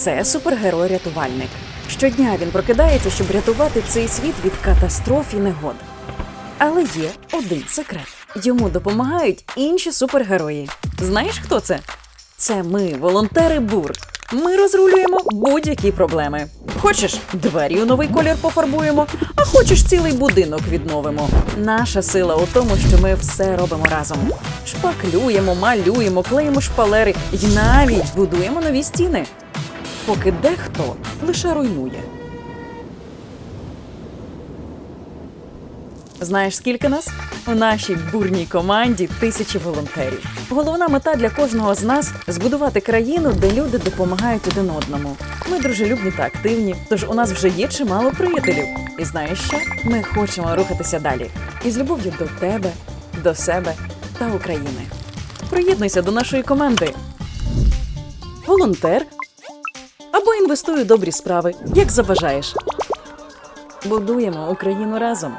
Це супергерой-рятувальник. Щодня він прокидається, щоб рятувати цей світ від катастроф і негод. Але є один секрет: йому допомагають інші супергерої. Знаєш, хто це? Це ми, волонтери Бур. Ми розрулюємо будь-які проблеми. Хочеш, двері у новий колір пофарбуємо, а хочеш цілий будинок відновимо. Наша сила у тому, що ми все робимо разом. Шпаклюємо, малюємо, клеїмо шпалери і навіть будуємо нові стіни. Поки дехто лише руйнує. Знаєш, скільки нас? У нашій бурній команді тисячі волонтерів. Головна мета для кожного з нас збудувати країну, де люди допомагають один одному. Ми дружелюбні та активні, тож у нас вже є чимало приятелів. І знаєш що? Ми хочемо рухатися далі. Із любов'ю до тебе, до себе та України. Приєднуйся до нашої команди. Волонтер або інвестуй у добрі справи, як забажаєш. Будуємо Україну разом.